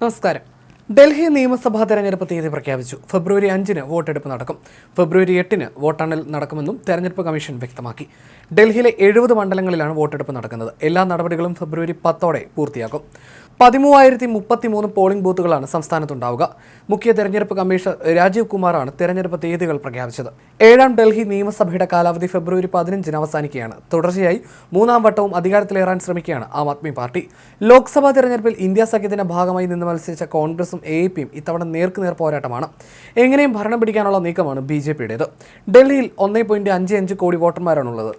നമസ്കാരം. ഡൽഹി നിയമസഭാ തെരഞ്ഞെടുപ്പ് തീയതി പ്രഖ്യാപിച്ചു. ഫെബ്രുവരി അഞ്ചിന് വോട്ടെടുപ്പ് നടക്കും. ഫെബ്രുവരി എട്ടിന് വോട്ടെണ്ണൽ നടക്കുമെന്നും തെരഞ്ഞെടുപ്പ് കമ്മീഷൻ വ്യക്തമാക്കി. ഡൽഹിയിലെ എഴുപത് മണ്ഡലങ്ങളിലാണ് വോട്ടെടുപ്പ് നടക്കുന്നത്. എല്ലാ നടപടികളും ഫെബ്രുവരി പത്തോടെ പൂർത്തിയാക്കും. പതിമൂവായിരത്തി മുപ്പത്തി മൂന്ന് പോളിംഗ് ബൂത്തുകളാണ് സംസ്ഥാനത്തുണ്ടാവുക. മുഖ്യ തെരഞ്ഞെടുപ്പ് കമ്മീഷണർ രാജീവ് കുമാറാണ് തെരഞ്ഞെടുപ്പ് തീയതികൾ പ്രഖ്യാപിച്ചത്. ഏഴാം ഡൽഹി നിയമസഭയുടെ കാലാവധി ഫെബ്രുവരി പതിനഞ്ചിന് അവസാനിക്കുകയാണ്. തുടർച്ചയായി മൂന്നാം വട്ടവും അധികാരത്തിലേറാൻ ശ്രമിക്കുകയാണ് ആം ആദ്മി പാർട്ടി. ലോക്സഭാ തെരഞ്ഞെടുപ്പിൽ ഇന്ത്യ സഖ്യത്തിന്റെ ഭാഗമായി നിന്ന് മത്സരിച്ച കോൺഗ്രസും എ പിയും ഇത്തവണ നേർക്കുനേർ പോരാട്ടമാണ്. എങ്ങനെയും ഭരണം പിടിക്കാനുള്ള നീക്കമാണ് ബി ജെ പിയുടേത്. ഡൽഹിയിൽ ഒന്നേ പോയിന്റ് അഞ്ച് അഞ്ച് കോടി വോട്ടർമാരാണുള്ളത്.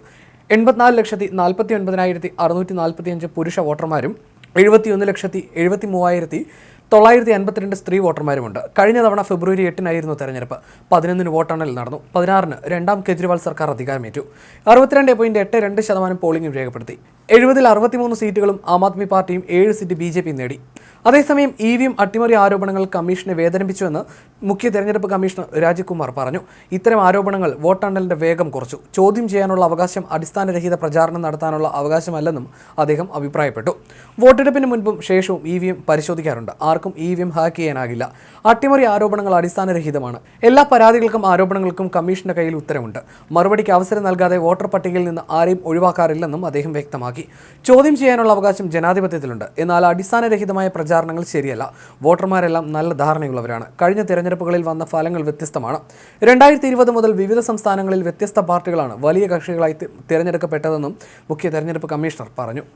എൺപത്തിനാല് ലക്ഷത്തി നാൽപ്പത്തി ഒൻപതിനായിരത്തി അറുന്നൂറ്റി നാൽപ്പത്തി അഞ്ച് പുരുഷ വോട്ടർമാരും എഴുപത്തിയൊന്ന് ലക്ഷത്തി എഴുപത്തി മൂവായിരത്തി തൊള്ളായിരത്തി അൻപത്തിരണ്ട് സ്ത്രീ വോട്ടർമാരുമുണ്ട്. കഴിഞ്ഞ തവണ ഫെബ്രുവരി എട്ടിനായിരുന്നു തെരഞ്ഞെടുപ്പ്. പതിനൊന്നിന് വോട്ടെണ്ണൽ നടന്നു. പതിനാറിന് രണ്ടാം കെജ്രിവാൾ സർക്കാർ അധികാരമേറ്റു. അറുപത്തിരണ്ട് പോയിന്റ് എട്ട് രണ്ട് ശതമാനം പോളിംഗും രേഖപ്പെടുത്തി. എഴുപതിൽ അറുപത്തിമൂന്ന് സീറ്റുകളും ആം ആദ്മി പാർട്ടിയും ഏഴ് സീറ്റ് ബി ജെ പിയും നേടി. അതേസമയം ഇ വി എം അട്ടിമറി ആരോപണങ്ങൾ കമ്മീഷനെ വേദനിപ്പിച്ചുവെന്ന് മുഖ്യ തെരഞ്ഞെടുപ്പ് കമ്മീഷണർ രാജീവ് കുമാർ പറഞ്ഞു ഇത്തരം ആരോപണങ്ങൾ വോട്ടെണ്ണലിന്റെ വേഗം കുറച്ചു. ചോദ്യം ചെയ്യാനുള്ള അവകാശം അടിസ്ഥാനരഹിത പ്രചാരണം നടത്താനുള്ള അവകാശമല്ലെന്നും അദ്ദേഹം അഭിപ്രായപ്പെട്ടു. വോട്ടെടുപ്പിന് മുൻപും ശേഷവും ഇ വി എം പരിശോധിക്കാറുണ്ട്. ആർക്കും ഇ വി എം ഹാക്ക് ചെയ്യാനാകില്ല. അട്ടിമറി ആരോപണങ്ങൾ അടിസ്ഥാനരഹിതമാണ്. എല്ലാ പരാതികൾക്കും ആരോപണങ്ങൾക്കും കമ്മീഷന്റെ കയ്യിൽ ഉത്തരവുണ്ട്. മറുപടിക്ക് അവസരം നൽകാതെ വോട്ടർ പട്ടികയിൽ നിന്ന് ആരെയും ഒഴിവാക്കാറില്ലെന്നും അദ്ദേഹം വ്യക്തമാക്കി. ചോദ്യം ചെയ്യാനുള്ള അവകാശം ജനാധിപത്യത്തിലുണ്ട്. എന്നാൽ അടിസ്ഥാനരഹിതമായ പ്രചാരണങ്ങൾ ശരിയല്ല. വോട്ടർമാരെല്ലാം നല്ല ധാരണയുള്ളവരാണ്. കഴിഞ്ഞ തിരഞ്ഞെടുപ്പുകളിൽ വന്ന ഫലങ്ങൾ വ്യത്യസ്തമാണ്. രണ്ടായിരത്തി ഇരുപത് മുതൽ വിവിധ സംസ്ഥാനങ്ങളിൽ വ്യത്യസ്ത പാർട്ടികളാണ് വലിയ കക്ഷികളായി തിരഞ്ഞെടുക്കപ്പെട്ടതെന്നും മുഖ്യ തെരഞ്ഞെടുപ്പ് കമ്മീഷണർ പറഞ്ഞു.